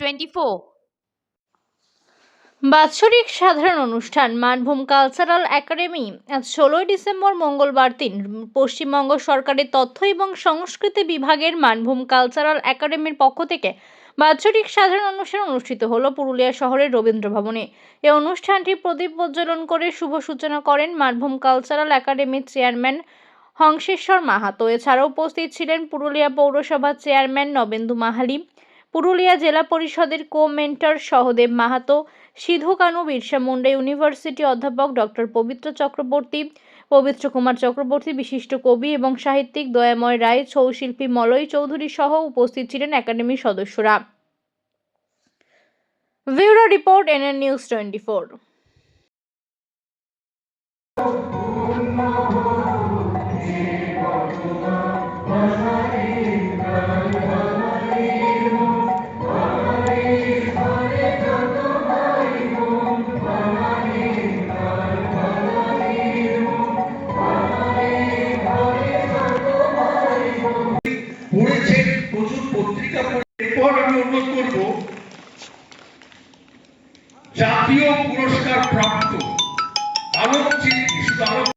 Twenty four বাৎসরিক সাধারণ অনুষ্ঠান, মানভূম কালচারাল একাডেমি আজ ষোলোই ডিসেম্বর মঙ্গলবার দিন, পশ্চিমবঙ্গ সরকারের তথ্য এবং সংস্কৃতি বিভাগের মানভূম কালচারাল একাডেমির পক্ষ থেকে বাৎসরিক সাধারণ অনুষ্ঠান অনুষ্ঠিত হলো পুরুলিয়া শহরের রবীন্দ্র ভবনে। এই অনুষ্ঠানটি প্রদীপ প্রজ্বলন করে শুভ সূচনা করেন মানভূম কালচারাল একাডেমির চেয়ারম্যান হংসেশ্বর মাহাতো। এছাড়াও উপস্থিত ছিলেন পুরুলিয়া পৌরসভার চেয়ারম্যান নবেন্দু মাহালি পুরুলিয়া জেলা পরিষদের co mentor Sahadev Mahato, Sidhu Kanu, Birsa Munda university অধ্যাপক ডক্টর পবিত্র চক্রবর্তী, পবিত্র কুমার চক্রবর্তী, বিশিষ্ট কবি এবং সাহিত্যিক দয়াময় রায় ছৌ শিল্পী মলয় চৌধুরী সহ উপস্থিত ছিলেন একাডেমির সদস্যরা। Bureau report, NN news twenty four. এরপর আমি অনুরোধ করব জাতীয় পুরস্কার প্রাপ্ত আলোকচিত্রী শুধু